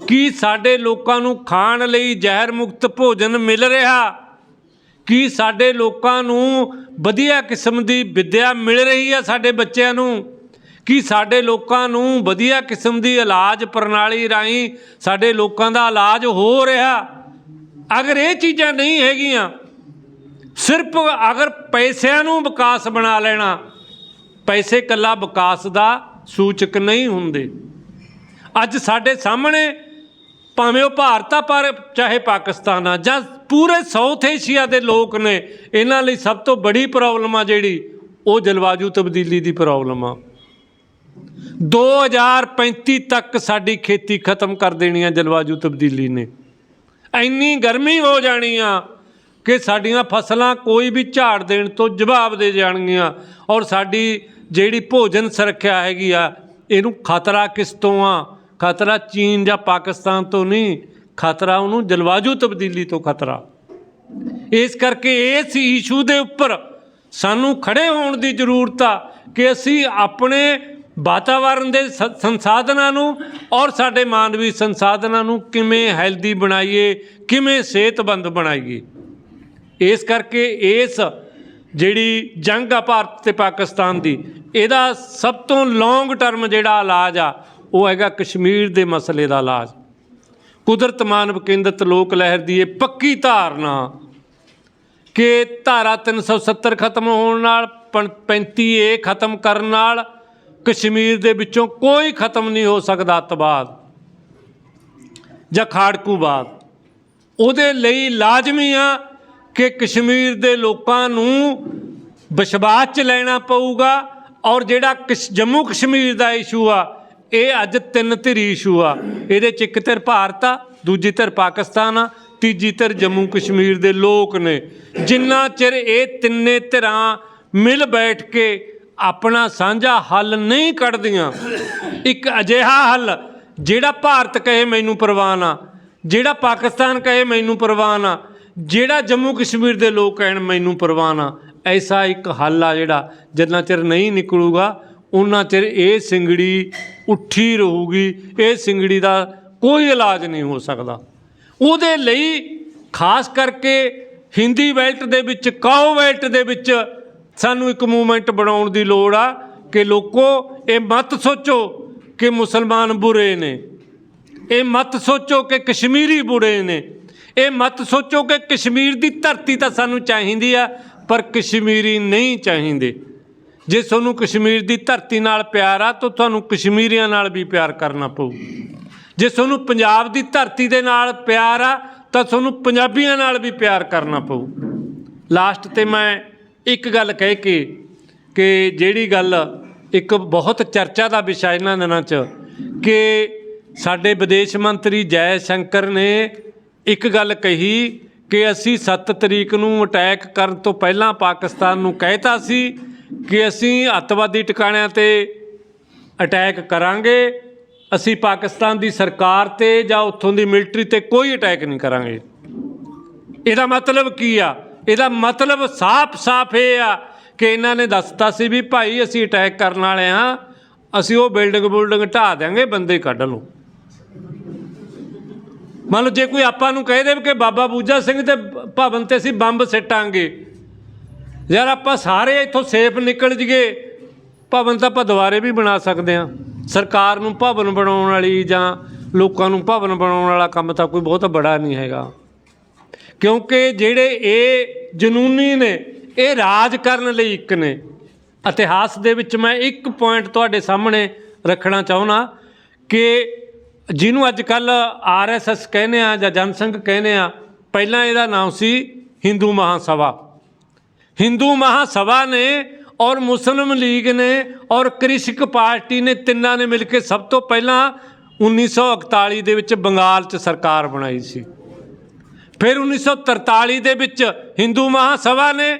ਕੀ ਸਾਡੇ ਲੋਕਾਂ ਨੂੰ ਖਾਣ ਲਈ ਜ਼ਹਿਰ ਮੁਕਤ ਭੋਜਨ ਮਿਲ ਰਿਹਾ? ਕੀ ਸਾਡੇ ਲੋਕਾਂ ਨੂੰ ਵਧੀਆ ਕਿਸਮ ਦੀ ਵਿੱਦਿਆ ਮਿਲ ਰਹੀ ਆ ਸਾਡੇ ਬੱਚਿਆਂ ਨੂੰ? ਕੀ ਸਾਡੇ ਲੋਕਾਂ ਨੂੰ ਵਧੀਆ ਕਿਸਮ ਦੀ ਇਲਾਜ ਪ੍ਰਣਾਲੀ ਰਾਹੀਂ ਸਾਡੇ ਲੋਕਾਂ ਦਾ ਇਲਾਜ ਹੋ ਰਿਹਾ? ਅਗਰ ਇਹ ਚੀਜ਼ਾਂ ਨਹੀਂ ਹੈਗੀਆਂ ਸਿਰਫ ਅਗਰ ਪੈਸਿਆਂ ਨੂੰ ਵਿਕਾਸ ਬਣਾ ਲੈਣਾ, ਪੈਸੇ ਕੱਲਾ ਵਿਕਾਸ ਦਾ ਸੂਚਕ ਨਹੀਂ ਹੁੰਦੇ। ਅੱਜ ਸਾਡੇ ਸਾਹਮਣੇ ਭਾਵੇਂ ਉਹ ਭਾਰਤ ਆ, ਪਰ ਚਾਹੇ ਪਾਕਿਸਤਾਨ ਆ, ਜਾਂ ਪੂਰੇ ਸਾਊਥ ਏਸ਼ੀਆ ਦੇ ਲੋਕ ਨੇ, ਇਹਨਾਂ ਲਈ ਸਭ ਤੋਂ ਬੜੀ ਪ੍ਰੋਬਲਮ ਆ ਜਿਹੜੀ, ਉਹ ਜਲਵਾਯੂ ਤਬਦੀਲੀ ਦੀ ਪ੍ਰੋਬਲਮ ਆ। 2035 ਤੱਕ ਸਾਡੀ ਖੇਤੀ ਖਤਮ ਕਰ ਦੇਣੀ ਆ ਜਲਵਾਯੂ ਤਬਦੀਲੀ ਨੇ। ਇੰਨੀ ਗਰਮੀ ਹੋ ਜਾਣੀ ਆ ਕਿ ਸਾਡੀਆਂ ਫਸਲਾਂ ਕੋਈ ਵੀ ਝਾੜ ਦੇਣ ਤੋਂ ਜਵਾਬ ਦੇ ਜਾਣਗੀਆਂ ਔਰ ਸਾਡੀ ਜਿਹੜੀ ਭੋਜਨ ਸੁਰੱਖਿਆ ਹੈਗੀ ਆ, ਇਹਨੂੰ ਖਤਰਾ ਕਿਸ ਤੋਂ ਆ? ਖਤਰਾ ਚੀਨ ਜਾਂ ਪਾਕਿਸਤਾਨ ਤੋਂ ਨਹੀਂ, ਖਤਰਾ ਉਹਨੂੰ ਜਲਵਾਯੂ ਤਬਦੀਲੀ ਤੋਂ ਖਤਰਾ। ਇਸ ਕਰਕੇ ਇਸ ਇਸ਼ੂ ਦੇ ਉੱਪਰ ਸਾਨੂੰ ਖੜੇ ਹੋਣ ਦੀ ਜ਼ਰੂਰਤ ਆ ਕਿ ਅਸੀਂ ਆਪਣੇ ਵਾਤਾਵਰਣ ਦੇ ਸੰਸਾਧਨਾਂ ਨੂੰ ਔਰ ਸਾਡੇ ਮਾਨਵੀ ਸੰਸਾਧਨਾਂ ਨੂੰ ਕਿਵੇਂ ਹੈਲਦੀ ਬਣਾਈਏ, ਕਿਵੇਂ ਸਿਹਤਮੰਦ ਬਣਾਈਏ। ਇਸ ਕਰਕੇ ਇਸ ਜਿਹੜੀ ਜੰਗ ਆ ਭਾਰਤ ਤੇ ਪਾਕਿਸਤਾਨ ਦੀ, ਇਹਦਾ ਸਭ ਤੋਂ ਲੌਂਗ ਟਰਮ ਜਿਹੜਾ ਇਲਾਜ ਆ, ਉਹ ਹੈਗਾ ਕਸ਼ਮੀਰ ਦੇ ਮਸਲੇ ਦਾ ਇਲਾਜ। ਕੁਦਰਤ ਮਾਨਵ ਕੇਂਦਰਤ ਲੋਕ ਲਹਿਰ ਦੀ ਇਹ ਪੱਕੀ ਧਾਰਨਾ ਕਿ ਧਾਰਾ 370 ਖਤਮ ਹੋਣ ਨਾਲ, ਪੰ- 35 ਏ ਖਤਮ ਕਰਨ ਨਾਲ ਕਸ਼ਮੀਰ ਦੇ ਵਿੱਚੋਂ ਕੋਈ ਖਤਮ ਨਹੀਂ ਹੋ ਸਕਦਾ ਅੱਤਵਾਦ ਜਾਂ ਖਾੜਕੂਵਾਦ ਉਹਦੇ ਲਈ ਲਾਜ਼ਮੀ ਆ ਕਿ ਕਸ਼ਮੀਰ ਦੇ ਲੋਕਾਂ ਨੂੰ ਵਿਸ਼ਵਾਸ ਚ ਲੈਣਾ ਪਊਗਾ ਔਰ ਜਿਹੜਾ ਕਸ਼- ਜੰਮੂ ਕਸ਼ਮੀਰ ਦਾ ਇਸ਼ੂ ਆ, ਇਹ ਅੱਜ ਤਿੰਨ ਧਿਰੀ ਇਸ਼ੂ ਆ। ਇਹਦੇ ਚ ਇੱਕ ਧਿਰ ਭਾਰਤ ਆ, ਦੂਜੀ ਧਿਰ ਪਾਕਿਸਤਾਨ ਆ, ਤੀਜੀ ਧਿਰ ਜੰਮੂ ਕਸ਼ਮੀਰ ਦੇ ਲੋਕ ਨੇ। ਜਿੰਨਾ ਚਿਰ ਇਹ ਤਿੰਨੇ ਧਿਰਾਂ ਮਿਲ ਬੈਠ ਕੇ ਆਪਣਾ ਸਾਂਝਾ ਹੱਲ ਨਹੀਂ ਕੱਢਦੀਆਂ, ਇੱਕ ਅਜਿਹਾ ਹੱਲ ਜਿਹੜਾ ਭਾਰਤ ਕਹੇ ਮੈਨੂੰ ਪ੍ਰਵਾਨ ਆ, ਜਿਹੜਾ ਪਾਕਿਸਤਾਨ ਕਹੇ ਮੈਨੂੰ ਪ੍ਰਵਾਨ ਆ ਜਿਹੜਾ ਜੰਮੂ ਕਸ਼ਮੀਰ ਦੇ ਲੋਕ ਕਹਿਣ ਮੈਨੂੰ ਪਰਵਾਹ ਨਾ, ਐਸਾ ਇੱਕ ਹੱਲ ਆ ਜਿਹੜਾ ਜਿੰਨਾ ਚਿਰ ਨਹੀਂ ਨਿਕਲੂਗਾ ਉਹਨਾਂ ਚਿਰ ਇਹ ਸਿੰਗੜੀ ਉੱਠੀ ਰਹੂਗੀ, ਇਹ ਸਿੰਗੜੀ ਦਾ ਕੋਈ ਇਲਾਜ ਨਹੀਂ ਹੋ ਸਕਦਾ। ਉਹਦੇ ਲਈ ਖਾਸ ਕਰਕੇ ਹਿੰਦੀ ਬੈਲਟ ਦੇ ਵਿੱਚ, ਕਾਓ ਬੈਲਟ ਦੇ ਵਿੱਚ ਸਾਨੂੰ ਇੱਕ ਮੂਵਮੈਂਟ ਬਣਾਉਣ ਦੀ ਲੋੜ ਆ ਕਿ ਲੋਕੋ, ਇਹ ਮਤ ਸੋਚੋ ਕਿ ਮੁਸਲਮਾਨ ਬੁਰੇ ਨੇ। ਇਹ ਮਤ ਸੋਚੋ ਕਿ ਕਸ਼ਮੀਰੀ ਬੁਰੇ ਨੇ। ਇਹ ਮਤ ਸੋਚੋ ਕਿ ਕਸ਼ਮੀਰ ਦੀ ਧਰਤੀ ਤਾਂ ਸਾਨੂੰ ਚਾਹੀਦੀ ਆ, ਪਰ ਕਸ਼ਮੀਰੀ ਨਹੀਂ ਚਾਹੀਦੇ। ਜੇ ਤੁਹਾਨੂੰ ਕਸ਼ਮੀਰ ਦੀ ਧਰਤੀ ਨਾਲ ਪਿਆਰ ਆ, ਤਾਂ ਤੁਹਾਨੂੰ ਕਸ਼ਮੀਰੀਆਂ ਨਾਲ ਵੀ ਪਿਆਰ ਕਰਨਾ ਪਊ। ਜੇ ਤੁਹਾਨੂੰ ਪੰਜਾਬ ਦੀ ਧਰਤੀ ਦੇ ਨਾਲ ਪਿਆਰ ਆ, ਤਾਂ ਤੁਹਾਨੂੰ ਪੰਜਾਬੀਆਂ ਨਾਲ ਵੀ ਪਿਆਰ ਕਰਨਾ ਪਊ। ਲਾਸਟ ਤੇ ਮੈਂ ਇੱਕ ਗੱਲ ਕਹਿ ਕੇ ਕਿ ਜਿਹੜੀ ਗੱਲ, ਇੱਕ ਬਹੁਤ ਚਰਚਾ ਦਾ ਵਿਸ਼ਾ ਇਹਨਾਂ ਦਿਨਾਂ 'ਚ, ਕਿ ਸਾਡੇ ਵਿਦੇਸ਼ ਮੰਤਰੀ ਜੈ ਸ਼ੰਕਰ ਨੇ ਇੱਕ ਗੱਲ ਕਹੀ ਕਿ ਅਸੀਂ 7 ਤਰੀਕ ਨੂੰ ਅਟੈਕ ਕਰਨ ਤੋਂ ਪਹਿਲਾਂ ਪਾਕਿਸਤਾਨ ਨੂੰ ਕਹਿਤਾ ਸੀ ਕਿ ਅਸੀਂ ਅੱਤਵਾਦੀ ਟਿਕਾਣਿਆਂ ਤੇ ਅਟੈਕ ਕਰਾਂਗੇ, ਅਸੀਂ ਪਾਕਿਸਤਾਨ ਦੀ ਸਰਕਾਰ ਤੇ ਜਾਂ ਉੱਥੋਂ ਦੀ ਮਿਲਟਰੀ ਤੇ ਕੋਈ ਅਟੈਕ ਨਹੀਂ ਕਰਾਂਗੇ। ਇਹਦਾ ਮਤਲਬ ਕੀ ਆ? ਇਹਦਾ ਮਤਲਬ ਸਾਫ਼-ਸਾਫ਼ ਇਹ ਆ ਕਿ ਇਹਨਾਂ ਨੇ ਦੱਸਤਾ ਸੀ ਵੀ ਭਾਈ ਅਸੀਂ ਅਟੈਕ ਕਰਨ ਵਾਲੇ ਆ ਅਸੀਂ ਉਹ ਬਿਲਡਿੰਗ ਬੁਲਡਿੰਗ ਢਾਹ ਦਿਆਂਗੇ, ਬੰਦੇ ਕੱਢ ਲਓ। ਮੰਨ ਲਓ ਜੇ ਕੋਈ ਆਪਾਂ ਨੂੰ ਕਹਿ ਦੇ ਕਿ ਬਾਬਾ ਬੂਜਾ ਸਿੰਘ ਤੇ ਭਵਨ ਤੇ ਅਸੀਂ ਬੰਬ ਸਿੱਟਾਂਗੇ। ਯਾਰ ਆਪਾਂ ਸਾਰੇ ਇੱਥੋਂ ਸੇਫ ਨਿਕਲ ਜੀਏ, ਭਵਨ ਤਾਂ ਆਪਾਂ ਦੁਬਾਰੇ ਵੀ ਬਣਾ ਸਕਦੇ ਹਾਂ। ਸਰਕਾਰ ਨੂੰ ਭਵਨ ਬਣਾਉਣ ਵਾਲੀ ਜਾਂ ਲੋਕਾਂ ਨੂੰ ਭਵਨ ਬਣਾਉਣ ਵਾਲਾ ਕੰਮ ਤਾਂ ਕੋਈ ਬਹੁਤ ਬੜਾ ਨਹੀਂ ਹੈਗਾ। ਕਿਉਂਕਿ ਜਿਹੜੇ ਇਹ ਜਨੂਨੀ ਨੇ, ਇਹ ਰਾਜ ਕਰਨ ਲਈ ਇੱਕ ਨੇ। ਇਤਿਹਾਸ ਦੇ ਵਿੱਚ ਮੈਂ ਇੱਕ ਪੁਆਇੰਟ ਤੁਹਾਡੇ ਸਾਹਮਣੇ ਰੱਖਣਾ ਚਾਹੁੰਦਾ ਕਿ ਜਿਹਨੂੰ ਅੱਜ ਕੱਲ ਆਰਐਸਐਸ ਕਹਿੰਦੇ ਆ ਜਾਂ ਜਨਸੰਘ ਕਹਿੰਦੇ ਆ, ਪਹਿਲਾਂ ਇਹਦਾ ਨਾਮ ਸੀ ਹਿੰਦੂ ਮਹਾਸਭਾ। ਹਿੰਦੂ ਮਹਾਸਭਾ ਨੇ ਔਰ ਮੁਸਲਿਮ ਲੀਗ ਨੇ ਔਰ ਕ੍ਰਿਸ਼ਕ ਪਾਰਟੀ ਨੇ ਤਿੰਨਾਂ ਨੇ ਮਿਲ ਕੇ ਸਭ ਤੋਂ ਪਹਿਲਾਂ 1941 ਦੇ ਵਿੱਚ ਬੰਗਾਲ 'ਚ ਸਰਕਾਰ ਬਣਾਈ ਸੀ। ਫਿਰ 1943 ਦੇ ਵਿੱਚ ਹਿੰਦੂ ਮਹਾਸਭਾ ਨੇ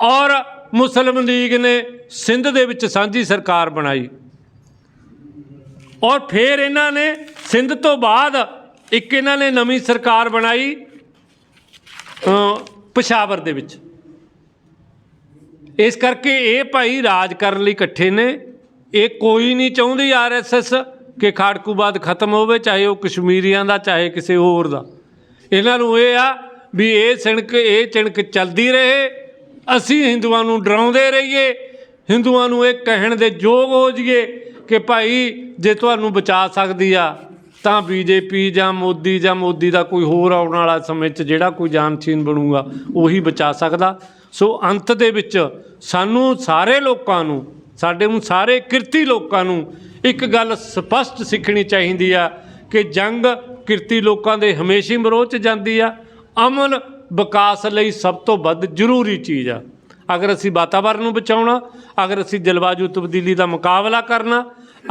ਔਰ ਮੁਸਲਿਮ ਲੀਗ ਨੇ ਸਿੰਧ ਦੇ ਵਿੱਚ ਸਾਂਝੀ ਸਰਕਾਰ ਬਣਾਈ। ਔਰ ਫਿਰ ਇਹਨਾਂ ਨੇ ਸਿੰਧ ਤੋਂ ਬਾਅਦ ਇੱਕ ਇਹਨਾਂ ਨੇ ਨਵੀਂ ਸਰਕਾਰ ਬਣਾਈ ਅ, ਪਸ਼ਾਵਰ ਦੇ ਵਿੱਚ। ਇਸ ਕਰਕੇ ਇਹ ਭਾਈ ਰਾਜ ਕਰਨ ਲਈ ਇਕੱਠੇ ਨੇ। ਇਹ ਕੋਈ ਨਹੀਂ ਚਾਹੁੰਦੀ ਆਰਐਸਐਸ ਕਿ ਖਾੜਕੂਬਾਦ ਖਤਮ ਹੋਵੇ ਚਾਹੇ ਉਹ ਕਸ਼ਮੀਰੀਆਂ ਦਾ ਚਾਹੇ ਕਿਸੇ ਹੋਰ ਦਾ। ਇਹਨਾਂ ਨੂੰ ਇਹ ਆ ਵੀ ਇਹ ਸਿਣਕ ਇਹ ਚਿਣਕ ਚੱਲਦੀ ਰਹੇ। ਅਸੀਂ ਹਿੰਦੂਆਂ ਨੂੰ ਡਰਾਉਂਦੇ ਰਹੀਏ। ਹਿੰਦੂਆਂ ਨੂੰ ਇਹ ਕਹਿਣ ਦੇ ਯੋਗ ਹੋ ਜਾਈਏ ਕਿ ਭਾਈ ਜੇ ਤੁਹਾਨੂੰ ਬਚਾ ਸਕਦੀ ਆ ਤਾਂ ਬੀਜੇਪੀ ਜਾਂ ਮੋਦੀ ਜਾਂ ਮੋਦੀ ਦਾ ਕੋਈ ਹੋਰ ਆਉਣ ਵਾਲਾ ਸਮੇਂ 'ਚ ਜਿਹੜਾ ਕੋਈ ਜਾਨਸ਼ੀਨ ਬਣੂਗਾ, ਉਹੀ ਬਚਾ ਸਕਦਾ। ਸੋ ਅੰਤ ਦੇ ਵਿੱਚ ਸਾਨੂੰ ਸਾਰੇ ਲੋਕਾਂ ਨੂੰ, ਸਾਡੇ ਨੂੰ ਸਾਰੇ ਕਿਰਤੀ ਲੋਕਾਂ ਨੂੰ ਇੱਕ ਗੱਲ ਸਪਸ਼ਟ ਸਿੱਖਣੀ ਚਾਹੀਦੀ ਆ ਕਿ ਜੰਗ ਕਿਰਤੀ ਲੋਕਾਂ ਦੇ ਹਮੇਸ਼ਾ ਵਿਰੋਧ 'ਚ ਜਾਂਦੀ ਆ। ਅਮਨ ਵਿਕਾਸ ਲਈ ਸਭ ਤੋਂ ਵੱਧ ਜ਼ਰੂਰੀ ਚੀਜ਼ ਆ। ਅਗਰ ਅਸੀਂ ਵਾਤਾਵਰਣ ਨੂੰ ਬਚਾਉਣਾ, ਅਗਰ ਅਸੀਂ ਜਲਵਾਯੂ ਤਬਦੀਲੀ ਦਾ ਮੁਕਾਬਲਾ ਕਰਨਾ,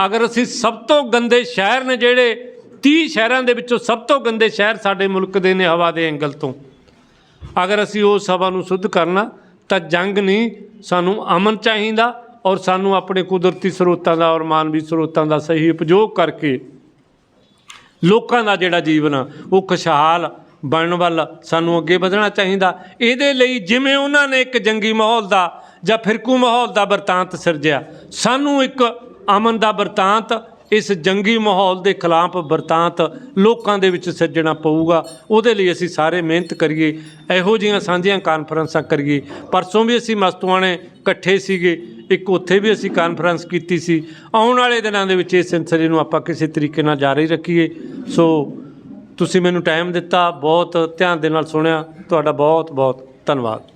ਅਗਰ ਅਸੀਂ ਸਭ ਤੋਂ ਗੰਦੇ ਸ਼ਹਿਰ ਨੇ ਜਿਹੜੇ 30 ਸ਼ਹਿਰਾਂ ਦੇ ਵਿੱਚੋਂ ਸਭ ਤੋਂ ਗੰਦੇ ਸ਼ਹਿਰ ਸਾਡੇ ਮੁਲਕ ਦੇ ਨੇ ਹਵਾ ਦੇ ਐਂਗਲ ਤੋਂ। ਅਗਰ ਅਸੀਂ ਉਸ ਹਵਾ ਨੂੰ ਸ਼ੁੱਧ ਕਰਨਾ, ਤਾਂ ਜੰਗ ਨਹੀਂ, ਸਾਨੂੰ ਅਮਨ ਚਾਹੀਦਾ ਔਰ ਸਾਨੂੰ ਆਪਣੇ ਕੁਦਰਤੀ ਸਰੋਤਾਂ ਦਾ ਔਰ ਮਾਨਵੀ ਸਰੋਤਾਂ ਦਾ ਸਹੀ ਉਪਯੋਗ ਕਰਕੇ ਲੋਕਾਂ ਦਾ ਜਿਹੜਾ ਜੀਵਨ ਆ, ਉਹ ਖੁਸ਼ਹਾਲ ਬਣਨ ਵੱਲ ਸਾਨੂੰ ਅੱਗੇ ਵਧਣਾ ਚਾਹੀਦਾ। ਇਹਦੇ ਲਈ ਜਿਵੇਂ ਉਹਨਾਂ ਨੇ ਇੱਕ ਜੰਗੀ ਮਾਹੌਲ ਦਾ ਜਾਂ ਫਿਰਕੂ ਮਾਹੌਲ ਦਾ ਵਰਤਾਂਤ ਸਿਰਜਿਆ, ਸਾਨੂੰ ਇੱਕ ਅਮਨ ਦਾ ਵਰਤਾਂਤ ਇਸ ਜੰਗੀ ਮਾਹੌਲ ਦੇ ਖਿਲਾਫ ਵਰਤਾਂਤ ਲੋਕਾਂ ਦੇ ਵਿੱਚ ਸਿਰਜਣਾ ਪਊਗਾ। ਉਹਦੇ ਲਈ ਅਸੀਂ ਸਾਰੇ ਮਿਹਨਤ ਕਰੀਏ, ਇਹੋ ਜਿਹੀਆਂ ਸਾਂਝੀਆਂ ਕਾਨਫਰੰਸਾਂ ਕਰੀਏ। ਪਰਸੋਂ ਵੀ ਅਸੀਂ ਮਸਤੂਆਣੇ ਇਕੱਠੇ ਸੀਗੇ, ਇੱਕ ਉੱਥੇ ਵੀ ਅਸੀਂ ਕਾਨਫਰੰਸ ਕੀਤੀ ਸੀ। ਆਉਣ ਵਾਲੇ ਦਿਨਾਂ ਦੇ ਵਿੱਚ ਇਸ ਸਿਲਸਿਲੇ ਨੂੰ ਆਪਾਂ ਕਿਸੇ ਤਰੀਕੇ ਨਾਲ ਜਾਰੀ ਰੱਖੀਏ। ਸੋ ਤੁਸੀਂ ਮੈਨੂੰ ਟਾਈਮ ਦਿੱਤਾ, ਬਹੁਤ ਧਿਆਨ ਦੇ ਨਾਲ ਸੁਣਿਆ। ਤੁਹਾਡਾ ਬਹੁਤ ਬਹੁਤ ਧੰਨਵਾਦ।